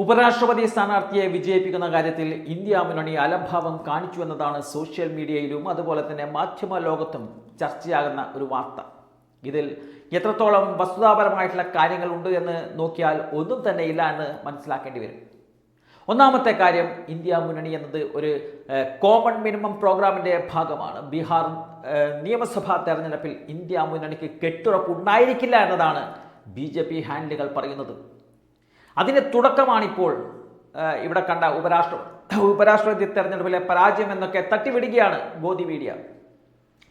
ഉപരാഷ്ട്രപതി സ്ഥാനാർത്ഥിയെ വിജയിപ്പിക്കുന്ന കാര്യത്തിൽ ഇന്ത്യ മുന്നണി അലംഭാവം കാണിച്ചു എന്നതാണ് സോഷ്യൽ മീഡിയയിലും അതുപോലെ തന്നെ മാധ്യമ ലോകത്തും ചർച്ചയാകുന്ന ഒരു വാർത്ത. ഇതിൽ എത്രത്തോളം വസ്തുതാപരമായിട്ടുള്ള കാര്യങ്ങളുണ്ട് എന്ന് നോക്കിയാൽ ഒന്നും തന്നെ ഇല്ല എന്ന് മനസ്സിലാക്കേണ്ടി വരും. ഒന്നാമത്തെ കാര്യം ഇന്ത്യ മുന്നണി എന്നത് ഒരു കോമൺ മിനിമം പ്രോഗ്രാമിന്റെ ഭാഗമാണ്. ബീഹാർ നിയമസഭാ തെരഞ്ഞെടുപ്പിൽ ഇന്ത്യ മുന്നണിക്ക് കെട്ടുറപ്പ് ഉണ്ടായിരിക്കില്ല എന്നതാണ് ബി ജെ പി ഹാൻഡിലുകൾ പറയുന്നത്. അതിന്റെ തുടക്കമാണിപ്പോൾ ഇവിടെ കണ്ട ഉപരാഷ്ട്ര ഉപരാഷ്ട്രപതി തെരഞ്ഞെടുപ്പിലെ പരാജയം എന്നൊക്കെ തട്ടിവിടുകയാണ് ഗോദി മീഡിയ.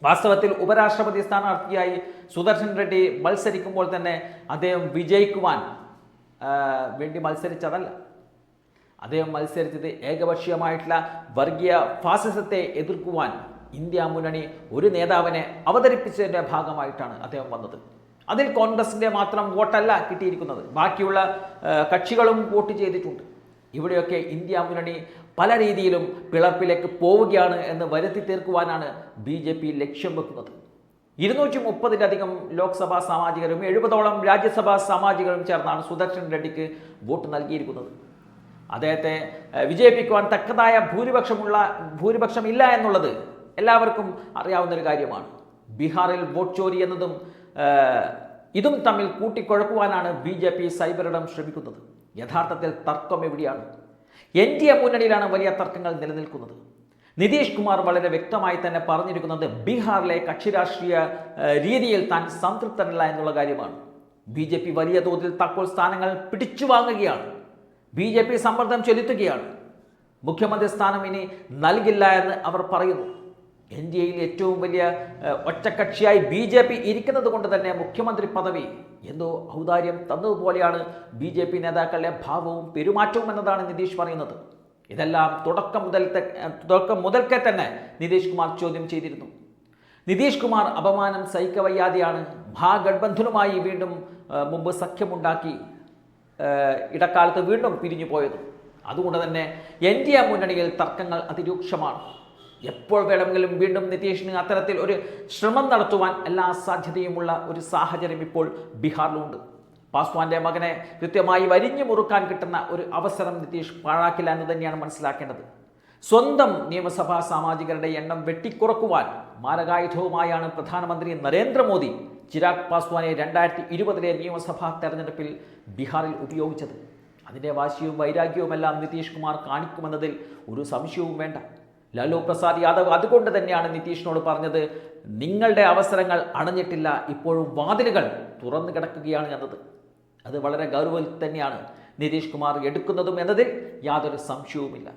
വാസ്തവത്തിൽ ഉപരാഷ്ട്രപതി സ്ഥാനാർത്ഥിയായി സുദർശൻ റെഡ്ഡി മത്സരിക്കുമ്പോൾ തന്നെ അദ്ദേഹം വിജയിക്കുവാൻ വേണ്ടി മത്സരിച്ചതല്ല. അദ്ദേഹം മത്സരിച്ചത് ഏകപക്ഷീയമായിട്ടുള്ള വർഗീയ ഫാസിസത്തെ എതിർക്കുവാൻ ഇന്ത്യ മുന്നണി ഒരു നേതാവിനെ അവതരിപ്പിച്ചതിന്റെ ഭാഗമായിട്ടാണ് അദ്ദേഹം വന്നത്. അതിൽ കോൺഗ്രസിന്റെ മാത്രം വോട്ടല്ല കിട്ടിയിരിക്കുന്നത്. ബാക്കിയുള്ള കക്ഷികളും വോട്ട് ചെയ്തിട്ടുണ്ട്. ഇവിടെയൊക്കെ ഇന്ത്യ മുന്നണി പല രീതിയിലും പിളർപ്പിലേക്ക് പോവുകയാണ് എന്ന് വരുത്തി തീർക്കുവാനാണ് ബി ജെ പി ലക്ഷ്യം വെക്കുന്നത്. ഇരുന്നൂറ്റി മുപ്പതിലധികം ലോക്സഭാ സാമാജികരും എഴുപതോളം രാജ്യസഭാ സാമാജികരും ചേർന്നാണ് സുദർശൻ റെഡ്ഡിക്ക് വോട്ട് നൽകിയിരിക്കുന്നത്. അദ്ദേഹത്തെ വിജയിപ്പിക്കുവാൻ തക്കതായ ഭൂരിപക്ഷമുള്ള ഭൂരിപക്ഷം ഇല്ല എന്നുള്ളത് എല്ലാവർക്കും അറിയാവുന്ന ഒരു കാര്യമാണ്. ബീഹാറിൽ വോട്ട് ചോരി എന്നതും ഇതും തമ്മിൽ കൂട്ടിക്കുഴക്കുവാനാണ് ബി ജെ പി സൈബറിടം ശ്രമിക്കുന്നത്. യഥാർത്ഥത്തിൽ തർക്കം എവിടെയാണ്? എൻ ഡി എ മുന്നണിയിലാണ് വലിയ തർക്കങ്ങൾ നിലനിൽക്കുന്നത്. നിതീഷ് കുമാർ വളരെ വ്യക്തമായി തന്നെ പറഞ്ഞിരിക്കുന്നത് ബീഹാറിലെ കക്ഷി രാഷ്ട്രീയ രീതിയിൽ താൻ സംതൃപ്തനല്ല എന്നുള്ള കാര്യമാണ്. ബി ജെ പി വലിയ തോതിൽ താക്കോൽ സ്ഥാനങ്ങൾ പിടിച്ചു വാങ്ങുകയാണ്. ബി ജെ പി സമ്മർദ്ദം ചെലുത്തുകയാണ്. മുഖ്യമന്ത്രി സ്ഥാനം ഇനി നൽകില്ല എന്ന് അവർ പറയുന്നു. എൻ ഡി എയിൽ ഏറ്റവും വലിയ ഒറ്റക്കക്ഷിയായി ബി ജെ പി ഇരിക്കുന്നത് കൊണ്ട് തന്നെ മുഖ്യമന്ത്രി പദവി എന്തോ ഔദാര്യം തന്നതുപോലെയാണ് ബി ജെ പി നേതാക്കളുടെ ഭാവവും പെരുമാറ്റവും എന്നതാണ് നിതീഷ് പറയുന്നത്. ഇതെല്ലാം തുടക്കം മുതൽ തുടക്കം മുതൽക്കേ തന്നെ നിതീഷ് കുമാർ ചോദ്യം ചെയ്തിരുന്നു. നിതീഷ് കുമാർ അപമാനം സഹിക്കവയ്യാതെയാണ് മഹാഗഡ്ബന്ധനുമായി വീണ്ടും മുമ്പ് സഖ്യമുണ്ടാക്കി ഇടക്കാലത്ത് വീണ്ടും പിരിഞ്ഞു പോയത് അതുകൊണ്ട് തന്നെ എൻ ഡി എ മുന്നണിയിൽ തർക്കങ്ങൾ അതിരൂക്ഷമാണ്. എപ്പോൾ വേണമെങ്കിലും വീണ്ടും നിതീഷിന് അത്തരത്തിൽ ഒരു ശ്രമം നടത്തുവാൻ എല്ലാ സാധ്യതയുമുള്ള ഒരു സാഹചര്യം ഇപ്പോൾ ബീഹാറിലുണ്ട്. പാസ്വാന്റെ മകനെ കൃത്യമായി വരിഞ്ഞു മുറുക്കാൻ കിട്ടുന്ന ഒരു അവസരം നിതീഷ് പാഴാക്കില്ല എന്ന് തന്നെയാണ് മനസ്സിലാക്കേണ്ടത്. സ്വന്തം നിയമസഭാ സാമാജികരുടെ എണ്ണം വെട്ടിക്കുറക്കുവാൻ മാരകായുധവുമായാണ് പ്രധാനമന്ത്രി നരേന്ദ്രമോദി ചിരാഗ് പാസ്വാനെ രണ്ടായിരത്തി ഇരുപതിലെ നിയമസഭാ തെരഞ്ഞെടുപ്പിൽ ബീഹാറിൽ ഉപയോഗിച്ചത്. അതിന്റെ വാശിയും വൈരാഗ്യവുമെല്ലാം നിതീഷ് കുമാർ കാണിക്കുമെന്നതിൽ ഒരു സംശയവും വേണ്ട. ലാലു പ്രസാദ് യാദവ് അതുകൊണ്ട് തന്നെയാണ് നിതീഷിനോട് പറഞ്ഞത് നിങ്ങളുടെ അവസരങ്ങൾ അണഞ്ഞിട്ടില്ല ഇപ്പോഴും വാതിലുകൾ തുറന്നു കിടക്കുകയാണ് എന്നത്. അത് വളരെ ഗൗരവത്തിൽ തന്നെയാണ് നിതീഷ് കുമാർ എടുക്കുന്നതും എന്നതിൽ യാതൊരു സംശയവുമില്ല.